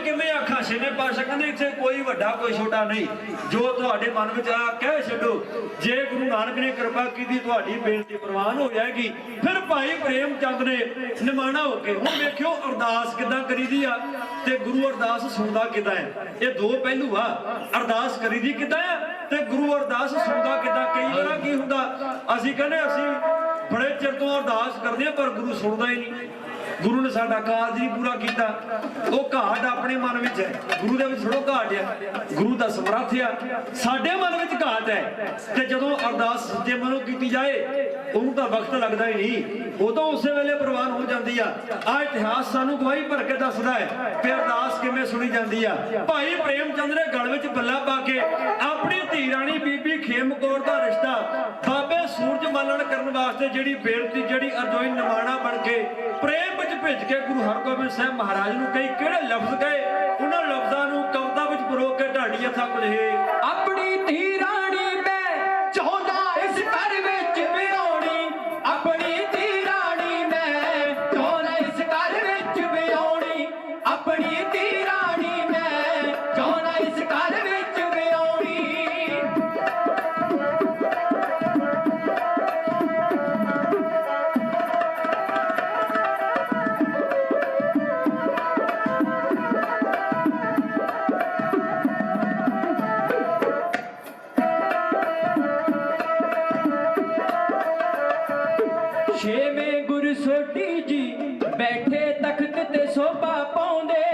ਕਿਵੇਂ ਆਖਾਂ? ਛੇਵੇਂ ਪਾਸ਼ਾ ਕਹਿੰਦੇ ਇੱਥੇ ਕੋਈ ਵੱਡਾ, ਕੋਈ ਛੋਟਾ ਨਹੀਂ। ਜੋ ਤੁਹਾਡੇ ਮਨ ਵਿੱਚ ਆ, ਕਹਿ ਛੱਡੋ। ਜੇ ਗੁਰੂ ਨਾਨਕ ਨੇ ਕਿਰਪਾ ਕੀਤੀ, ਤੁਹਾਡੀ ਬੇਨਤੀ ਪ੍ਰਵਾਨ ਹੋ ਜਾਏਗੀ। ਫਿਰ ਭਾਈ ਪ੍ਰੇਮ ਚੰਦ ਨੇ ਨਿਮਾਣਾ ਹੋ ਕੇ, ਹੁਣ ਵੇਖਿਓ ਅਰਦਾਸ ਕਿਦਾਂ ਕਰੀਦੀ ਆ ਤੇ ਗੁਰੂ ਅਰਦਾਸ ਸੁਣਦਾ ਕਿਦਾਂ ਹੈ? ਇਹ ਦੋ ਪਹਿਲੂ ਆ। ਅਰਦਾਸ ਕਰੀਦੀ ਕਿਦਾਂ ਆ ਤੇ ਗੁਰੂ ਅਰਦਾਸ ਸੁਣਦਾ ਕਿਦਾਂ? ਕਈ ਵਾਰ ਕੀ ਹੁੰਦਾ? ਅਸੀਂ ਕਹਿੰਦੇ, ਅਸੀਂ ਬੜੇ ਚਿਰ ਤੋਂ ਅਰਦਾਸ ਕਰਦੇ ਆ ਪਰ ਗੁਰੂ ਸੁਣਦਾ ਹੀ ਨਹੀਂ। ਗੁਰੂ ਨੇ ਸਾਡਾ ਕਾਰਜ ਨਹੀਂ ਪੂਰਾ ਕੀਤਾ। ਉਹ ਘਾਟ ਆਪਣੇ ਮਨ ਵਿੱਚ ਹੈ। ਗੁਰੂ ਦੇ ਵਿੱਚ ਥੋੜੋ ਘਾਟ ਹੈ ਗੁਰੂ ਦਾ ਸਮਰੱਥ ਆ। ਸਾਡੇ ਮਨ ਵਿੱਚ ਘਾਟ ਹੈ। ਤੇ ਜਦੋਂ ਅਰਦਾਸ ਸੱਚੇ ਮਨੋਂ ਕੀਤੀ ਜਾਏ, ਉਹਨੂੰ ਤਾਂ ਵਕਤ ਲੱਗਦਾ ਹੀ ਨਹੀਂ। ਉਹ ਤਾਂ ਉਸੇ ਵੇਲੇ ਪ੍ਰਵਾਨ ਹੋ ਜਾਂਦੀ ਆ। ਆ ਇਤਿਹਾਸ ਸਾਨੂੰ ਗਵਾਹੀ ਭਰ ਕੇ ਦੱਸਦਾ ਹੈ ਕਿ ਅਰਦਾਸ ਕਿਵੇਂ ਸੁਣੀ ਜਾਂਦੀ ਆ। ਭਾਈ ਪ੍ਰੇਮ ਚੰਦ ਨੇ ਗਲ ਵਿੱਚ ਬੱਲਾ ਪਾ ਕੇ ਆਪਣੀ ਧੀ ਰਾਣੀ ਬੀਬੀ ਖੇਮ ਕੌਰ ਦਾ ਰਿਸ਼ਤਾ ਬਾਬੇ ਸੂਰਜ ਮਾਲਣ ਕਰਨ ਵਾਸਤੇ ਜਿਹੜੀ ਬੇਨਤੀ, ਜਿਹੜੀ ਅਰਜ਼ੋਈ ਨਿਮਾਣਾ ਬਣ ਕੇ ਪ੍ਰੇਮ ਭੇਜ ਕੇ ਗੁਰੂ ਹਰਗੋਬਿੰਦ ਸਾਹਿਬ ਮਹਾਰਾਜ ਨੂੰ ਕਈ ਕਿਹੜੇ ਲਫ਼ਜ਼ ਗਏ? ਉਹਨਾਂ ਲਫ਼ਜ਼ਾਂ ਨੂੰ ਕਵਿਤਾ ਵਿੱਚ ਪਰੋ ਕੇ ਢਾਡੀ ਹੱਥਾਂ ਕੁਲਹੇ ਆਪਣੀ ਧੀ ਸੋਢੀ ਜੀ ਬੈਠੇ ਤਖਤ ਤੇ ਸੋਭਾ ਪਾਉਂਦੇ।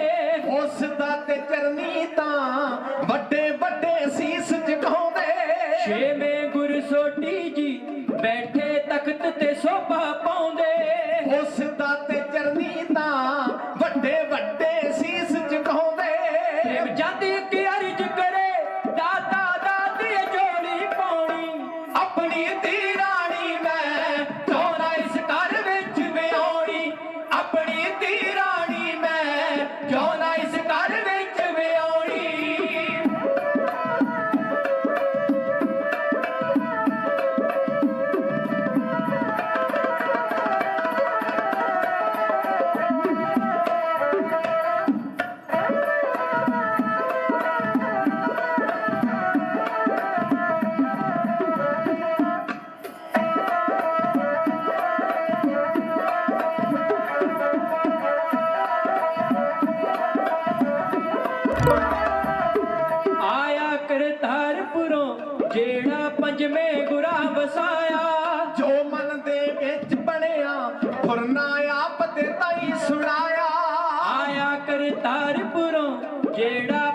ਉਸ ਦਾ ਤੇ ਚਰਨੀ ਤਾਂ ਵੱਡੇ ਵੱਡੇ ਸੀਸ ਝੁਕਾਉਂਦੇ ਛੇਵੇਂ ਗੁਰ ਸੋਢੀ ਜੀ ਬੈਠੇ ਤਖਤ ਤੇ ਸੋਭਾ ਪਾਉਂਦੇ। ਗੁਰਾ ਵਸਾਇਆ। ਜੋ ਮਨ ਦੇ ਵਿੱਚ ਬਣਿਆ ਫੁਰਨਾ ਆਪ ਤੇ ਤਾਈ ਸੁਣਾਇਆ। ਆਇਆ ਕਰਤਾਰਪੁਰੋਂ ਜਿਹੜਾ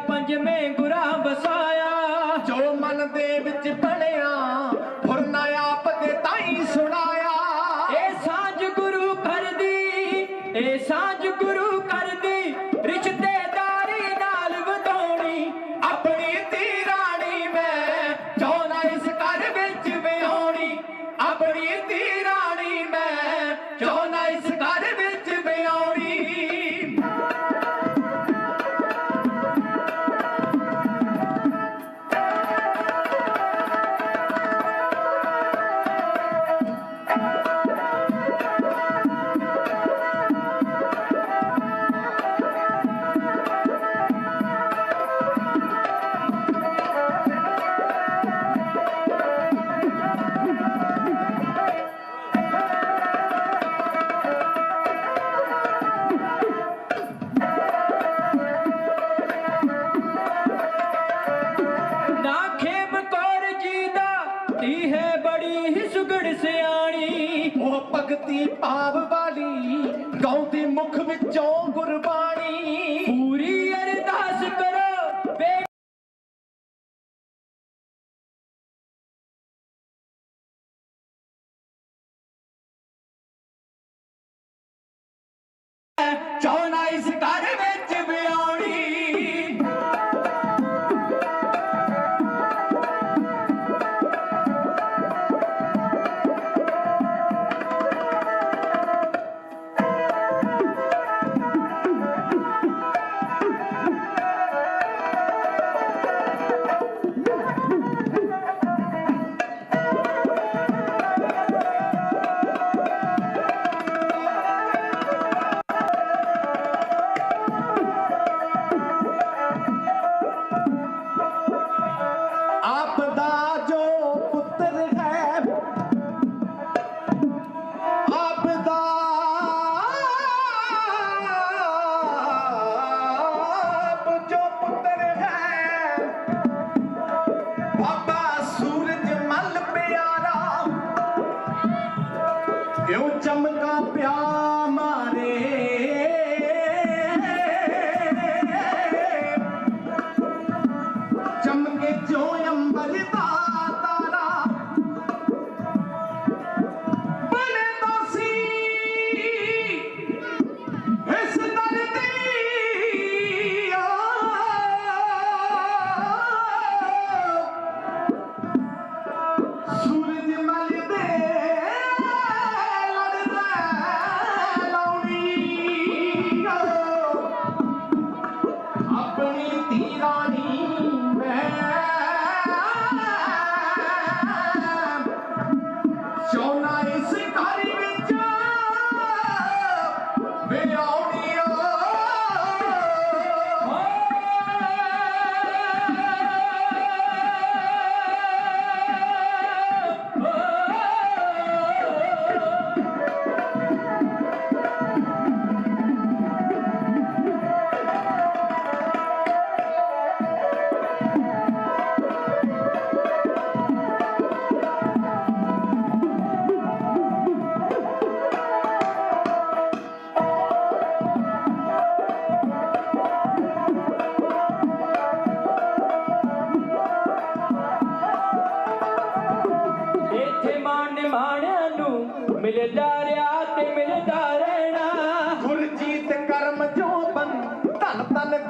ਭਗਤੀ ਭਾਵ ਵਾਲੀ ਗਾਉਂਦੀ ਮੁਖ ਵਿੱਚੋਂ ਗੁਰਬਾਣੀ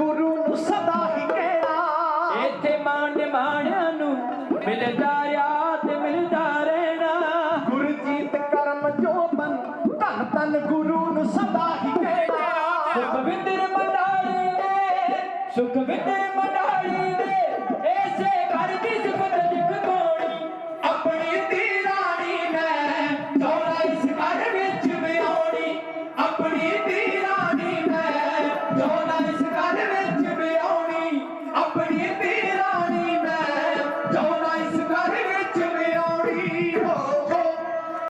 ਗੁਰੂ ਨੂੰ ਸਦਾ ਹੀ ਕਹਿਣਾ ਇੱਥੇ ਮਾਣ ਮਾਣਿਆਂ ਨੂੰ ਮਿਲਦਾ ਰਿਆ ਤੇ ਮਿਲਦਾ ਰਹਿਣਾ ਗੁਰਜੀਤ ਕਰਮ ਜੋਬਨ ਧੰਨ ਧੰਨ ਗੁਰੂ ਨੂੰ ਸਦਾ ਹੀ ਕਹਿਣਾ ਸੁਖਵਿੰਦਰ ਮੰਡਾਲੀ ਨੇ ਸੁਖਵਿੰਦਰ ਮੰਡਾਲੀ ਨੇ